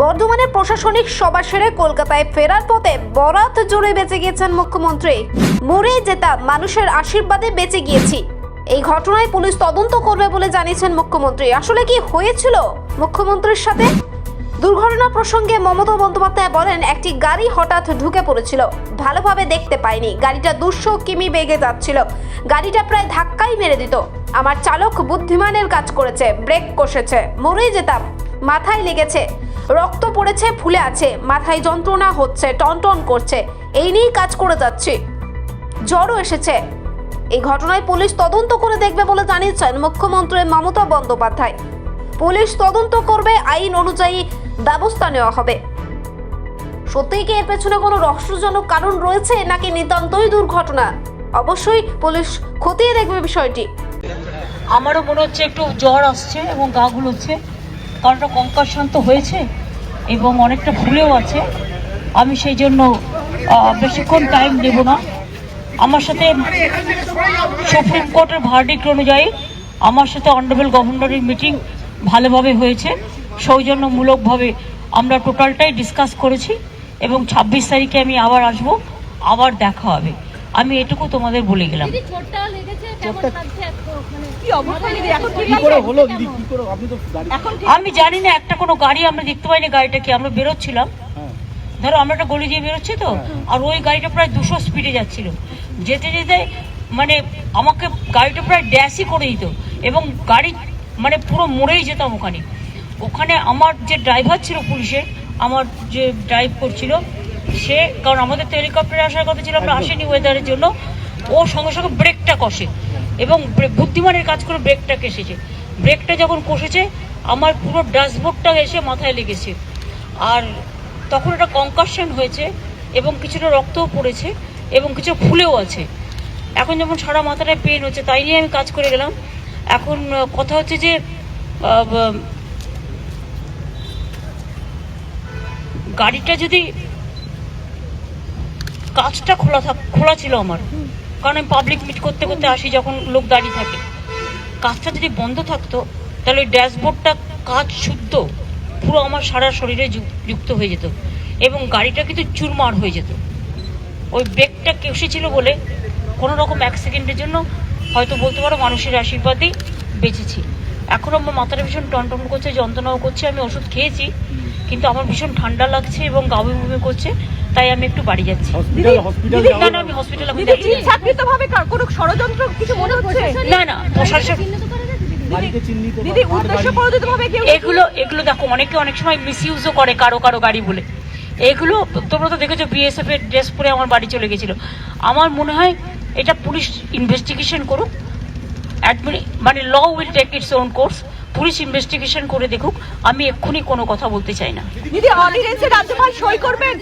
বর্ধমানের প্রশাসনিক সভা সেরে কলকাতায় ফেরার পথে বরাত জোরে বেঁচে গিয়েছেন মুখ্যমন্ত্রী। মরে যেতাম মানুষের আশীর্বাদে বেঁচে গিয়েছি। এই ঘটনায় পুলিশ তদন্ত করবে বলে জানিয়েছেন মুখ্যমন্ত্রী। আসলে কি হয়েছিল মুখ্যমন্ত্রীর সাথে? দুর্ঘটনা প্রসঙ্গে মমতা বন্দ্যোপাধ্যায় বলেন, একটি গাড়ি হঠাৎ ঢুকে পড়েছিল। ভালোভাবে দেখতে পাইনি। গাড়িটা দুশো কিমি বেগে যাচ্ছিল। গাড়িটা প্রায় ধাক্কাই মেরে দিত। আমার চালক বুদ্ধিমানের কাজ করেছে, ব্রেক কষেছে। মরেই যেতাম মাথায় লেগেছে। রক্ত পড়েছে, ফুলে আছে। মাথায় যন্ত্রণা হচ্ছে, টনটন করছে। এই নিয়েই কাজ করে যাচ্ছি। জ্বরও এসেছে। এই ঘটনায় পুলিশ তদন্ত করে দেখবে বলে জানিয়েছেন মুখ্যমন্ত্রী মমতা বন্দ্যোপাধ্যায়। পুলিশ তদন্ত করবে, আইন অনুযায়ী ব্যবস্থা নেওয়া হবে। সত্যিই কি এর পেছনে কোনো রহস্যজনক কারণ রয়েছে, নাকি নিতান্তই দুর্ঘটনা? অবশ্যই পুলিশ খতিয়ে দেখবে বিষয়টি। আমারও মনে হচ্ছে একটু জ্বর আসছে এবং গা গুলোচ্ছে কারণটা কঙ্কার শান্ত হয়েছে এবং অনেকটা ফুলেও আছে। আমি সেই জন্য বেশিক্ষণ টাইম নেব না। আমার সাথে সুপ্রিম কোর্টের ভার্ডিক্ট অনুযায়ী আমার সাথে অনারেবল গভর্নরের মিটিং ভালোভাবে হয়েছে। সৌজন্যমূলকভাবে আমরা টোটালটাই ডিসকাস করেছি এবং ছাব্বিশ তারিখে আমি আবার আসব, আবার দেখা হবে। আমি এটুকু তোমাদের বলে গেলাম? মানে কি অবস্থা দিদি? এখন ঠিক কি করে আছে হলো দিদি? কি করে? আপনি তো গাড়ি এখন ঠিক আমি জানি না একটা কোনো গাড়ি আমরা দেখতে পাইনি গাড়িটা কি আমরা বেরোচ্ছিলাম। হ্যাঁ। ধরো আমরা একটা গলি দিয়ে বেরোচ্ছি তো আর ওই গাড়িটা প্রায় দুশো স্পিডে যাচ্ছিল। যেতে যেতে মানে আমাকে গাড়িটা প্রায় ড্যাশই করে দিত এবং গাড়ি মানে পুরো মরেই যেতাম ওখানে। ওখানে আমার যে ড্রাইভার ছিল পুলিশের আমার যে ড্রাইভ করছিল সে কারণ আমাদের তো হেলিকপ্টারে আসার কথা ছিল আমরা আসেনি ওয়েদারের জন্য। ও সঙ্গে সঙ্গে ব্রেকটা কষে এবং বুদ্ধিমানের কাজ করে ব্রেকটা কেসেছে। ব্রেকটা যখন কষেছে আমার পুরো ড্যাশবোর্ডটা এসে মাথায় লেগেছে। আর তখন একটা কনকাশন হয়েছে এবং কিছুটা রক্তও পড়েছে এবং কিছু ফুলেও আছে। এখন যেমন সারা মাথাটায় পেন হচ্ছে তাই নিয়ে আমি কাজ করে গেলাম। এখন কথা হচ্ছে যে গাড়িটা যদি কাজটা খোলা থাক, খোলা ছিল আমার। কারণ আমি পাবলিক মিট করতে করতে আসি যখন লোক দাঁড়িয়ে থাকে। কাজটা যদি বন্ধ থাকতো, তাহলে ওই ড্যাশবোর্ডটা কাজ শুদ্ধ, পুরো আমার সারা শরীরে যুক্ত হয়ে যেত। এবং গাড়িটা কিন্তু চুরমার হয়ে যেত। ওই ব্রেকটা কেসেছিল বলে কোনো রকম এক সেকেন্ডের জন্য হয়তো বলতে পারো মানুষের আশীর্বাদেই বেঁচেছি। এখন আমার মাথাটা ভীষণ টনটন করছে যন্ত্রণাও করছে আমি ওষুধ খেয়েছি কিন্তু আমার ভীষণ ঠান্ডা লাগছে এবং গাবি বুমি করছে তাই আমি একটু বাড়ি যাচ্ছি। না না আমি হসপিটালে দিদি কোনো ষড়যন্ত্র কিছু মনে হচ্ছে? না প্রশাসন এগুলো এগুলো দেখো অনেকে অনেক সময় মিসইউজও করে কারও কারও গাড়ি বলে। এগুলো তোমরা তো দেখেছ বিএসএফ এর ড্রেস পরে আমার বাড়ি চলে গেছিল। আমার মনে হয় এটা পুলিশ ইনভেস্টিগেশন করুক। মানে law will take its own course police investigation করে দেখুক, আমি এক্ষুনি কোনো কথা বলতে চাই না। দিদি সই করবেন?